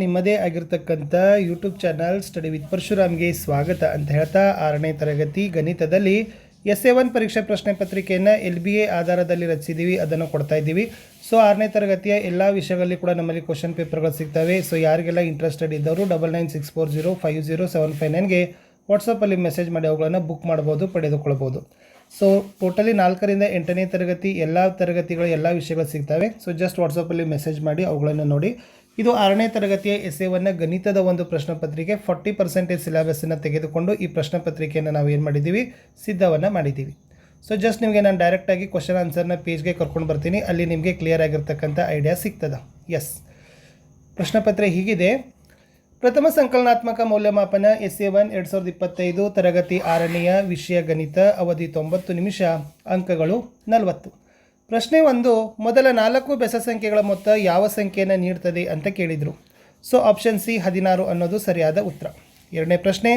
ನಿಮ್ಮದೇ ಆಗಿರ್ತಕ್ಕಂಥ YouTube channel study with ಪರಶುರಾಮ್ಗೆ ಸ್ವಾಗತ ಅಂತ ಹೇಳ್ತಾ ಆರನೇ ತರಗತಿ ಗಣಿತದಲ್ಲಿ ಎಸ್ ಎ ಒನ್ ಪರೀಕ್ಷಾ ಪ್ರಶ್ನೆ ಪತ್ರಿಕೆಯನ್ನು ಎಲ್ ಬಿ ಎ ಆಧಾರದಲ್ಲಿ ರಚಿಸಿದ್ದೀವಿ ಅದನ್ನು ಕೊಡ್ತಾ ಇದ್ದೀವಿ. ಸೊ ಆರನೇ ತರಗತಿಯ ಎಲ್ಲ ವಿಷಯಗಳಲ್ಲಿ ಕೂಡ ನಮ್ಮಲ್ಲಿ ಕ್ವಶನ್ ಪೇಪರ್ಗಳು ಸಿಗ್ತವೆ. ಸೊ ಯಾರಿಗೆಲ್ಲ ಇಂಟ್ರೆಸ್ಟೆಡ್ ಇದ್ದವರು double nine six four zero five zero seven five ನೈನ್ಗೆ ವಾಟ್ಸಪ್ಪಲ್ಲಿ ಮೆಸೇಜ್ ಮಾಡಿ ಅವುಗಳನ್ನು ಬುಕ್ ಮಾಡ್ಬೋದು ಪಡೆದುಕೊಳ್ಬೋದು ಸೊ ಟೋಟಲಿ ನಾಲ್ಕರಿಂದ ಎಂಟನೇ ತರಗತಿ ಎಲ್ಲ ತರಗತಿಗಳ ಎಲ್ಲ ವಿಷಯಗಳು ಸಿಗ್ತವೆ. ಸೊ ಜಸ್ಟ್ ವಾಟ್ಸಪ್ಪಲ್ಲಿ ಮೆಸೇಜ್ ಮಾಡಿ ಅವುಗಳನ್ನು ನೋಡಿ. ಇದು ಆರನೇ ತರಗತಿಯ ಎಸ್ ಎವನ್ನು ಗಣಿತದ ಒಂದು ಪ್ರಶ್ನೆ ಪತ್ರಿಕೆ. ಫಾರ್ಟಿ ಪರ್ಸೆಂಟೇಜ್ ಸಿಲೆಬಸ್ಸನ್ನು ತೆಗೆದುಕೊಂಡು ಈ ಪ್ರಶ್ನೆ ಪತ್ರಿಕೆಯನ್ನು ನಾವು ಏನು ಮಾಡಿದ್ದೀವಿ ಸಿದ್ಧವನ್ನು ಮಾಡಿದ್ದೀವಿ ಸೊ ಜಸ್ಟ್ ನಿಮಗೆ ನಾನು ಡೈರೆಕ್ಟಾಗಿ ಕ್ವಶನ್ ಆನ್ಸರ್ನ ಪೇಜ್ಗೆ ಕರ್ಕೊಂಡು ಬರ್ತೀನಿ. ಅಲ್ಲಿ ನಿಮಗೆ ಕ್ಲಿಯರ್ ಆಗಿರ್ತಕ್ಕಂಥ ಐಡಿಯಾ ಸಿಗ್ತದೆ. ಎಸ್ ಪ್ರಶ್ನೆ ಪತ್ರೆ ಹೀಗಿದೆ. ಪ್ರಥಮ ಸಂಕಲನಾತ್ಮಕ ಮೌಲ್ಯಮಾಪನ ಎಸ್ ಎ ಒನ್ ಎರಡು ಸಾವಿರದ ಇಪ್ಪತ್ತೈದು ತರಗತಿ ಆರನೆಯ ವಿಷಯ ಗಣಿತ, ಅವಧಿ ತೊಂಬತ್ತು ನಿಮಿಷ, ಅಂಕಗಳು ನಲವತ್ತು. ಪ್ರಶ್ನೆ ಒಂದು, ಮೊದಲ ನಾಲ್ಕು ಬೆಸ ಸಂಖ್ಯೆಗಳ ಮೊತ್ತ ಯಾವ ಸಂಖ್ಯೆಯನ್ನು ನೀಡ್ತದೆ ಅಂತ ಕೇಳಿದರು. ಸೊ ಆಪ್ಷನ್ ಸಿ ಹದಿನಾರು ಅನ್ನೋದು ಸರಿಯಾದ ಉತ್ತರ. ಎರಡನೇ ಪ್ರಶ್ನೆ,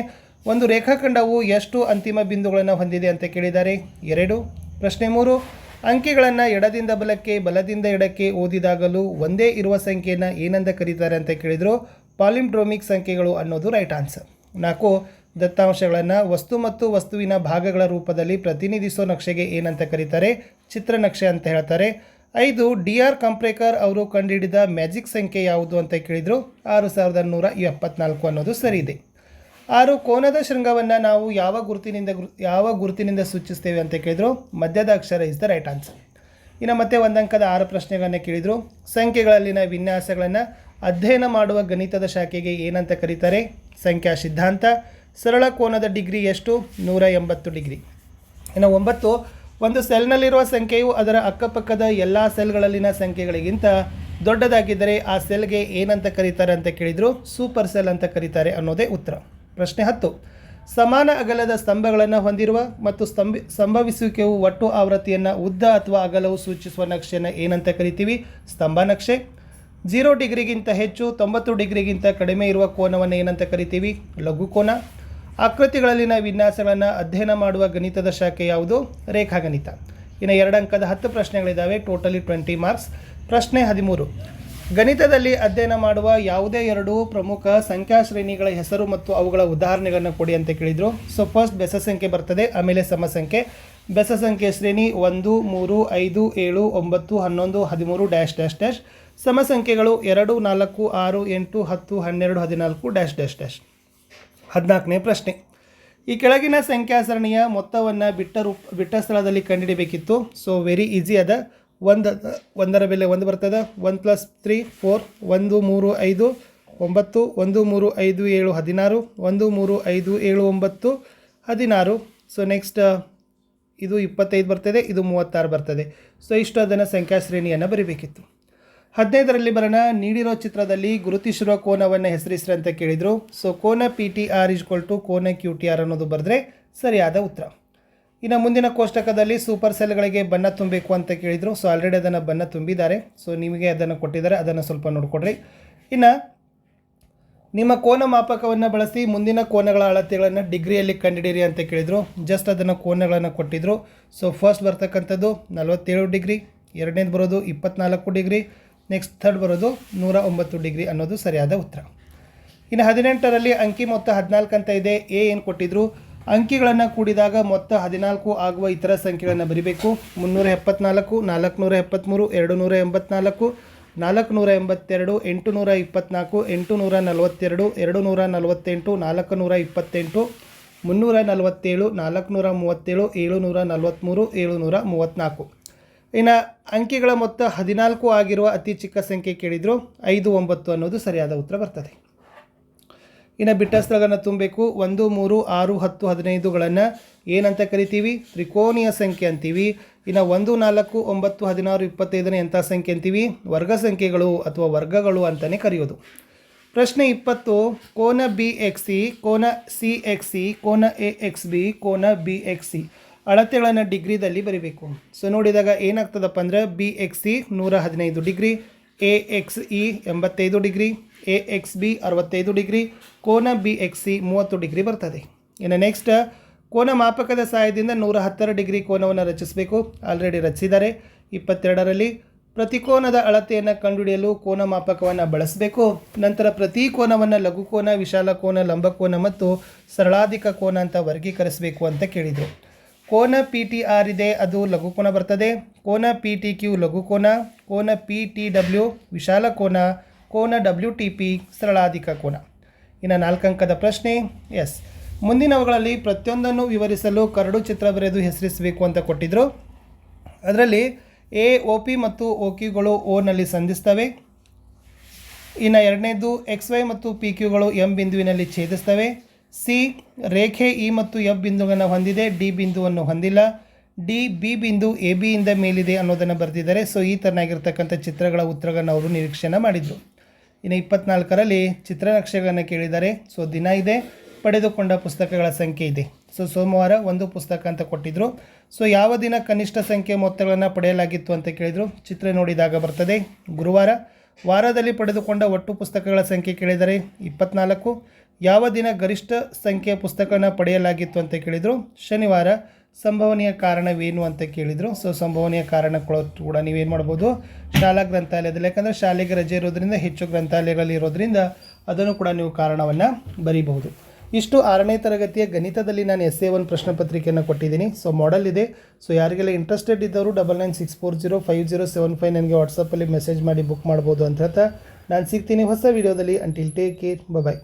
ಒಂದು ರೇಖಾಖಂಡವು ಎಷ್ಟು ಅಂತಿಮ ಬಿಂದುಗಳನ್ನು ಹೊಂದಿದೆ ಅಂತ ಕೇಳಿದ್ದಾರೆ ಎರಡು. ಪ್ರಶ್ನೆ ಮೂರು, ಅಂಕಿಗಳನ್ನು ಎಡದಿಂದ ಬಲಕ್ಕೆ, ಬಲದಿಂದ ಎಡಕ್ಕೆ ಓದಿದಾಗಲೂ ಒಂದೇ ಇರುವ ಸಂಖ್ಯೆಯನ್ನು ಏನಂತ ಕರೀತಾರೆ ಅಂತ ಕೇಳಿದರು? ಪಾಲಿಮ್ಡ್ರೋಮಿಕ್ ಸಂಖ್ಯೆಗಳು ಅನ್ನೋದು ರೈಟ್ ಆನ್ಸರ್ ನಾಲ್ಕು ದತ್ತಾಂಶಗಳನ್ನು ವಸ್ತು ಮತ್ತು ವಸ್ತುವಿನ ಭಾಗಗಳ ರೂಪದಲ್ಲಿ ಪ್ರತಿನಿಧಿಸೋ ನಕ್ಷೆಗೆ ಏನಂತ ಕರೀತಾರೆ? ಚಿತ್ರನಕ್ಷೆ ಅಂತ ಹೇಳ್ತಾರೆ. ಐದು, ಡಿ ಆರ್ ಕಂಪ್ರೇಕರ್ ಅವರು ಕಂಡುಹಿಡಿದ ಮ್ಯಾಜಿಕ್ ಸಂಖ್ಯೆ ಯಾವುದು ಅಂತ ಕೇಳಿದರು? ಆರು ಸಾವಿರದ ನೂರ ಎಪ್ಪತ್ನಾಲ್ಕು ಅನ್ನೋದು ಸರಿ ಇದೆ. ಆರು, ಕೋನದ ಶೃಂಗವನ್ನು ನಾವು ಯಾವ ಗುರುತಿನಿಂದ ಗುರು ಯಾವ ಗುರುತಿನಿಂದ ಸೂಚಿಸ್ತೇವೆ ಅಂತ ಕೇಳಿದರು? ಮಧ್ಯದ ಅಕ್ಷರ ಇಸ್ ದ ರೈಟ್ ಆನ್ಸರ್ ಇನ್ನು ಮತ್ತೆ ಒಂದಂಕದ ಆರು ಪ್ರಶ್ನೆಗಳನ್ನು ಕೇಳಿದರು. ಸಂಖ್ಯೆಗಳಲ್ಲಿನ ವಿನ್ಯಾಸಗಳನ್ನು ಅಧ್ಯಯನ ಮಾಡುವ ಗಣಿತದ ಶಾಖೆಗೆ ಏನಂತ ಕರೀತಾರೆ? ಸಂಖ್ಯಾ ಸಿದ್ಧಾಂತ. ಸರಳ ಕೋನದ ಡಿಗ್ರಿ ಎಷ್ಟು? ನೂರ ಎಂಬತ್ತು ಡಿಗ್ರಿ. ಇನ್ನು ಒಂಬತ್ತು, ಒಂದು ಸೆಲ್ನಲ್ಲಿರುವ ಸಂಖ್ಯೆಯು ಅದರ ಅಕ್ಕಪಕ್ಕದ ಎಲ್ಲ ಸೆಲ್ಗಳಲ್ಲಿನ ಸಂಖ್ಯೆಗಳಿಗಿಂತ ದೊಡ್ಡದಾಗಿದ್ದರೆ ಆ ಸೆಲ್ಗೆ ಏನಂತ ಕರೀತಾರೆ ಅಂತ ಕೇಳಿದರು? ಸೂಪರ್ ಸೆಲ್ ಅಂತ ಕರೀತಾರೆ ಅನ್ನೋದೇ ಉತ್ತರ. ಪ್ರಶ್ನೆ ಹತ್ತು, ಸಮಾನ ಅಗಲದ ಸ್ತಂಭಗಳನ್ನು ಹೊಂದಿರುವ ಮತ್ತು ಸ್ತಂಭ, ಸಂಭವಿಸುವಿಕೆಯು ಒಟ್ಟು ಆವೃತ್ತಿಯನ್ನು ಉದ್ದ ಅಥವಾ ಅಗಲವು ಸೂಚಿಸುವ ನಕ್ಷೆಯನ್ನು ಏನಂತ ಕರಿತೀವಿ? ಸ್ತಂಭ ನಕ್ಷೆ. ಜೀರೋ ಡಿಗ್ರಿಗಿಂತ ಹೆಚ್ಚು, ತೊಂಬತ್ತು ಡಿಗ್ರಿಗಿಂತ ಕಡಿಮೆ ಇರುವ ಕೋನವನ್ನು ಏನಂತ ಕರಿತೀವಿ? ಲಘು ಕೋನ. ಆಕೃತಿಗಳಲ್ಲಿನ ವಿನ್ಯಾಸಗಳನ್ನು ಅಧ್ಯಯನ ಮಾಡುವ ಗಣಿತದ ಶಾಖೆ ಯಾವುದು? ರೇಖಾಗಣಿತ. ಇನ್ನು ಎರಡು ಅಂಕದ ಹತ್ತು ಪ್ರಶ್ನೆಗಳಿದ್ದಾವೆ ಟೋಟಲಿ ಟ್ವೆಂಟಿ ಮಾರ್ಕ್ಸ್ ಪ್ರಶ್ನೆ ಹದಿಮೂರು. ಗಣಿತದಲ್ಲಿ ಅಧ್ಯಯನ ಮಾಡುವ ಯಾವುದೇ ಎರಡು ಪ್ರಮುಖ ಸಂಖ್ಯಾ ಶ್ರೇಣಿಗಳ ಹೆಸರು ಮತ್ತು ಅವುಗಳ ಉದಾಹರಣೆಗಳನ್ನು ಕೊಡಿ ಅಂತ ಕೇಳಿದರು. ಸೊ ಫಸ್ಟ್ ಬೆಸ ಸಂಖ್ಯೆ ಬರ್ತದೆ, ಆಮೇಲೆ ಸಮ ಸಂಖ್ಯೆ. ಬೆಸ ಸಂಖ್ಯೆ ಶ್ರೇಣಿ ಒಂದು, ಮೂರು, ಐದು, ಏಳು, ಒಂಬತ್ತು, ಹನ್ನೊಂದು, ಹದಿಮೂರು ಡ್ಯಾಶ್ ಡ್ಯಾಶ್ ಡ್ಯಾಶ್ ಸಮ ಸಂಖ್ಯೆಗಳು ಎರಡು, ನಾಲ್ಕು, ಆರು, ಎಂಟು, ಹತ್ತು, ಹನ್ನೆರಡು, ಹದಿನಾಲ್ಕು ಡ್ಯಾಶ್ ಡ್ಯಾಶ್ ಡ್ಯಾಶ್ ಹದಿನಾಲ್ಕನೇ ಪ್ರಶ್ನೆ. ಈ ಕೆಳಗಿನ ಸಂಖ್ಯಾ ಸರಣಿಯ ಮೊತ್ತವನ್ನು ಬಿಟ್ಟ ರೂಪ ಬಿಟ್ಟ ಸ್ಥಳದಲ್ಲಿ ಕಂಡುಹಿಡಬೇಕಿತ್ತು ಸೊ ವೆರಿ ಈಸಿ ಅದ ಒಂದು, ಒಂದರ ಬೆಲೆ ಒಂದು ಬರ್ತದೆ. ಒನ್ ಪ್ಲಸ್ ತ್ರೀ ಫೋರ್ ಒಂದು, ಮೂರು, ಐದು, ಒಂಬತ್ತು, ಒಂದು, ಮೂರು, ಐದು, ಏಳು, ಹದಿನಾರು, ಒಂದು, ಮೂರು, ಐದು, ಏಳು, ಒಂಬತ್ತು, ಹದಿನಾರು. ಸೊ ನೆಕ್ಸ್ಟ್ ಇದು ಇಪ್ಪತ್ತೈದು ಬರ್ತದೆ, ಇದು ಮೂವತ್ತಾರು ಬರ್ತದೆ. ಸೊ ಇಷ್ಟು ಅದನ್ನು ಸಂಖ್ಯಾ ಶ್ರೇಣಿಯನ್ನು ಬರೀಬೇಕಿತ್ತು. ಹದಿನೈದರಲ್ಲಿ ಬರೋಣ. ನೀಡಿರೋ ಚಿತ್ರದಲ್ಲಿ ಗುರುತಿಸಿರುವ ಕೋನವನ್ನು ಹೆಸರಿಸ್ರಿ ಅಂತ ಕೇಳಿದರು. ಸೊ ಕೋನ P T R is equal to ಕೋನ ಕ್ಯೂ ಟಿ ಆರ್ ಅನ್ನೋದು ಬರೆದ್ರೆ ಸರಿಯಾದ ಉತ್ತರ. ಇನ್ನು ಮುಂದಿನ ಕೋಷ್ಟಕದಲ್ಲಿ ಸೂಪರ್ ಸೆಲ್ಗಳಿಗೆ ಬಣ್ಣ ತುಂಬಬೇಕು ಅಂತ ಕೇಳಿದರು. ಸೊ ಆಲ್ರೆಡಿ ಅದನ್ನು ಬಣ್ಣ ತುಂಬಿದ್ದಾರೆ. ಸೊ ನಿಮಗೆ ಅದನ್ನು ಕೊಟ್ಟಿದ್ದಾರೆ. ಅದನ್ನು ಸ್ವಲ್ಪ ನೋಡಿಕೊಡ್ರಿ. ಇನ್ನು ನಿಮ್ಮ ಕೋನ ಮಾಪಕವನ್ನು ಬಳಸಿ ಮುಂದಿನ ಕೋನಗಳ ಅಳತೆಗಳನ್ನು ಡಿಗ್ರಿಯಲ್ಲಿ ಕಂಡುಹಿಡಿಯಿರಿ ಅಂತ ಕೇಳಿದರು. ಜಸ್ಟ್ ಅದನ್ನು ಕೋನಗಳನ್ನು ಕೊಟ್ಟಿದ್ದರು ಸೊ ಫಸ್ಟ್ ಬರ್ತಕ್ಕಂಥದ್ದು ನಲವತ್ತೇಳು ಡಿಗ್ರಿ, ಎರಡನೇದು ಬರೋದು ಇಪ್ಪತ್ನಾಲ್ಕು ಡಿಗ್ರಿ ನೆಕ್ಸ್ಟ್ ಥರ್ಡ್ ಬರೋದು ನೂರ ಒಂಬತ್ತು ಡಿಗ್ರಿ ಅನ್ನೋದು ಸರಿಯಾದ ಉತ್ತರ. ಇನ್ನು ಹದಿನೆಂಟರಲ್ಲಿ ಅಂಕಿ ಮೊತ್ತ ಹದಿನಾಲ್ಕು ಅಂತ ಇದೆ. ಎ ಏನು ಕೊಟ್ಟಿದ್ರು? ಅಂಕಿಗಳನ್ನು ಕೂಡಿದಾಗ ಮೊತ್ತ ಹದಿನಾಲ್ಕು ಆಗುವ ಇತರ ಸಂಖ್ಯೆಗಳನ್ನು ಬರಿಬೇಕು. ಮುನ್ನೂರ ಎಪ್ಪತ್ನಾಲ್ಕು, ನಾಲ್ಕುನೂರ ಎಪ್ಪತ್ತ್ಮೂರು ಎರಡು ನೂರ ಎಂಬತ್ನಾಲ್ಕು, ನಾಲ್ಕುನೂರ ಎಂಬತ್ತೆರಡು ಎಂಟು ನೂರ ಇಪ್ಪತ್ನಾಲ್ಕು ಎಂಟು ನೂರ ನಲವತ್ತೆರಡು ಎರಡು ನೂರ ನಲವತ್ತೆಂಟು ನಾಲ್ಕು ನೂರ ಇಪ್ಪತ್ತೆಂಟು, ಮುನ್ನೂರ ನಲವತ್ತೇಳು, ನಾಲ್ಕುನೂರ ಮೂವತ್ತೇಳು, ಏಳುನೂರ ನಲವತ್ತ್ಮೂರು ಏಳುನೂರ ಮೂವತ್ತ್ನಾಲ್ಕು ಇನ್ನು ಅಂಕಿಗಳ ಮೊತ್ತ ಹದಿನಾಲ್ಕು ಆಗಿರುವ ಅತಿ ಚಿಕ್ಕ ಸಂಖ್ಯೆ ಕೇಳಿದರು ಐದು ಒಂಬತ್ತು ಅನ್ನೋದು ಸರಿಯಾದ ಉತ್ತರ ಬರ್ತದೆ. ಇನ್ನು ಬಿಟ್ಟ ಸ್ಥಳಗಳನ್ನು ತುಂಬಬೇಕು. ಒಂದು, ಮೂರು, ಆರು, ಹತ್ತು, ಹದಿನೈದುಗಳನ್ನು ಏನಂತ ಕರಿತೀವಿ? ತ್ರಿಕೋನೀಯ ಸಂಖ್ಯೆ ಅಂತೀವಿ. ಇನ್ನು ಒಂದು, ನಾಲ್ಕು, ಒಂಬತ್ತು, ಹದಿನಾರು, ಇಪ್ಪತ್ತೈದನೇ ಎಂಥ ಸಂಖ್ಯೆ ಅಂತೀವಿ? ವರ್ಗ ಸಂಖ್ಯೆಗಳು ಅಥವಾ ವರ್ಗಗಳು ಅಂತಲೇ ಕರೆಯೋದು. ಪ್ರಶ್ನೆ ಇಪ್ಪತ್ತು, ಕೋನ ಬಿ ಎಕ್ಸ್ ಸಿ ಕೋನ ಸಿ ಎಕ್ಸ್ ಸಿ ಕೋನ ಎ ಎಕ್ಸ್ ಬಿ ಕೋನ ಬಿ ಎಕ್ಸ್ ಸಿ ಅಳತೆಗಳನ್ನು ಡಿಗ್ರಿದಲ್ಲಿ ಬರಿಬೇಕು. ಸೊ ನೋಡಿದಾಗ ಏನಾಗ್ತದಪ್ಪ ಅಂದರೆ ಬಿ ಎಕ್ಸ್ ಸಿ ನೂರ ಹದಿನೈದು ಡಿಗ್ರಿ ಎ ಎಕ್ಸ್ ಇ ಎಂಬತ್ತೈದು ಡಿಗ್ರಿ ಎ ಎಕ್ಸ್ ಬಿ ಅರವತ್ತೈದು ಡಿಗ್ರಿ, ಕೋನ ಬಿ ಎಕ್ಸ್ ಸಿ ಮೂವತ್ತು ಡಿಗ್ರಿ ಬರ್ತದೆ. ಇನ್ನು ನೆಕ್ಸ್ಟ್ ಕೋನ ಮಾಪಕದ ಸಹಾಯದಿಂದ ನೂರ ಹತ್ತರ ಡಿಗ್ರಿ ಕೋನವನ್ನು ರಚಿಸಬೇಕು. ಆಲ್ರೆಡಿ ರಚಿಸಿದ್ದಾರೆ. ಇಪ್ಪತ್ತೆರಡರಲ್ಲಿ ಪ್ರತಿಕೋನದ ಅಳತೆಯನ್ನು ಕಂಡುಹಿಡಿಯಲು ಕೋನ ಮಾಪಕವನ್ನು ಬಳಸಬೇಕು. ನಂತರ ಪ್ರತಿ ಕೋನವನ್ನು ಲಘುಕೋನ, ವಿಶಾಲ ಕೋನ, ಲಂಬಕೋನ ಮತ್ತು ಸರಳಾಧಿಕ ಕೋನ ಅಂತ ವರ್ಗೀಕರಿಸಬೇಕು ಅಂತ ಕೇಳಿದರು. ಕೋನ ಪಿ ಟಿ ಆರ್ ಇದೆ, ಅದು ಲಘು ಕೋನ ಬರ್ತದೆ. ಕೋನ ಪಿ ಟಿ ಕ್ಯೂ ಲಘು ಕೋನ ಕೋನ ಪಿ ಟಿ ಡಬ್ಲ್ಯೂ ವಿಶಾಲ ಕೋನ ಕೋನ ಡಬ್ಲ್ಯೂ ಟಿ ಪಿ ಸರಳಾಧಿಕ ಕೋನ. ಇನ್ನು ನಾಲ್ಕಂಕದ ಪ್ರಶ್ನೆ, ಎಸ್. ಮುಂದಿನವುಗಳಲ್ಲಿ ಪ್ರತಿಯೊಂದನ್ನು ವಿವರಿಸಲು ಕರಡು ಚಿತ್ರ ಬರೆದು ಹೆಸರಿಸಬೇಕು ಅಂತ ಕೊಟ್ಟಿದ್ದರು ಅದರಲ್ಲಿ ಎ ಒ ಪಿ ಮತ್ತು ಒ ಕ್ಯೂಗಳು ಓನಲ್ಲಿ ಸಂಧಿಸ್ತವೆ. ಇನ್ನು ಎರಡನೇದು ಎಕ್ಸ್ ವೈ ಮತ್ತು ಪಿ ಕ್ಯೂಗಳು ಎಂ ಬಿಂದುವಿನಲ್ಲಿ ಛೇದಿಸ್ತವೆ. ಸಿ, ರೇಖೆ ಇ ಮತ್ತು ಎಫ್ ಬಿಂದುಗಳನ್ನು ಹೊಂದಿದೆ, ಡಿ ಬಿಂದುವನ್ನು ಹೊಂದಿಲ್ಲ. ಡಿ, ಬಿ ಬಿಂದು ಎ ಬಿಯಿಂದ ಮೇಲಿದೆ ಅನ್ನೋದನ್ನು ಬರೆದಿದ್ದಾರೆ. ಸೊ, ಈ ಥರನಾಗಿರ್ತಕ್ಕಂಥ ಚಿತ್ರಗಳ ಉತ್ತರಗಳನ್ನು ಅವರು ನಿರೀಕ್ಷೆನ ಮಾಡಿದರು. ಇನ್ನು ಇಪ್ಪತ್ನಾಲ್ಕರಲ್ಲಿ ಚಿತ್ರನಕ್ಷೆಗಳನ್ನು ಕೇಳಿದ್ದಾರೆ. ಸೊ, ದಿನ ಇದೆ. ಪಡೆದುಕೊಂಡ ಪುಸ್ತಕಗಳ ಸಂಖ್ಯೆ ಇದೆ. ಸೊ, ಸೋಮವಾರ ಒಂದು ಪುಸ್ತಕ ಅಂತ ಕೊಟ್ಟಿದ್ದರು ಸೊ, ಯಾವ ದಿನ ಕನಿಷ್ಠ ಸಂಖ್ಯೆ ಮೊತ್ತಗಳನ್ನು ಪಡೆಯಲಾಗಿತ್ತು ಅಂತ ಕೇಳಿದರು. ಚಿತ್ರ ನೋಡಿದಾಗ ಬರ್ತದೆ. ಗುರುವಾರ ವಾರದಲ್ಲಿ ಪಡೆದುಕೊಂಡ ಒಟ್ಟು ಪುಸ್ತಕಗಳ ಸಂಖ್ಯೆ ಕೇಳಿದರೆ ಇಪ್ಪತ್ನಾಲ್ಕು. ಯಾವ ದಿನ ಗರಿಷ್ಠ ಸಂಖ್ಯೆಯ ಪುಸ್ತಕನ ಪಡೆಯಲಾಗಿತ್ತು ಅಂತ ಕೇಳಿದರು? ಶನಿವಾರ. ಸಂಭವನೀಯ ಕಾರಣವೇನು ಅಂತ ಕೇಳಿದರು. ಸೊ ಸಂಭವನೀಯ ಕಾರಣ ಕೂಡ ನೀವೇನು ಮಾಡ್ಬೋದು? ಶಾಲಾ ಗ್ರಂಥಾಲಯದಲ್ಲಿ, ಯಾಕಂದರೆ ಶಾಲೆಗೆ ರಜೆ ಇರೋದ್ರಿಂದ, ಹೆಚ್ಚು ಗ್ರಂಥಾಲಯಗಳಲ್ಲಿ ಇರೋದ್ರಿಂದ ಅದನ್ನು ಕೂಡ ನೀವು ಕಾರಣವನ್ನು ಬರೀಬಹುದು. ಇಷ್ಟು ಆರನೇ ತರಗತಿಯ ಗಣಿತದಲ್ಲಿ ನಾನು ಎಸ್ ಎ ಒನ್ ಪ್ರಶ್ನೆ ಪತ್ರಿಕೆಯನ್ನು ಕೊಟ್ಟಿದ್ದೀನಿ. ಸೊ ಮಾಡಲ್ ಇದೆ. ಸೊ ಯಾರಿಗೆಲ್ಲ ಇಂಟ್ರೆಸ್ಟೆಡ್ ಇದ್ದವರು double nine six four zero five zero seven five ನನಗೆ ವಾಟ್ಸಪ್ಪಲ್ಲಿ ಮೆಸೇಜ್ ಮಾಡಿ ಬುಕ್ ಮಾಡ್ಬೋದು ಅಂತ ಹೇಳ್ತಾ ನಾನು ಸಿಗ್ತೀನಿ ಹೊಸ ವೀಡಿಯೋದಲ್ಲಿ ಅಂಟಿಲ್ ಟೇಕ್ ಕೇರ್ ಬಾಯ್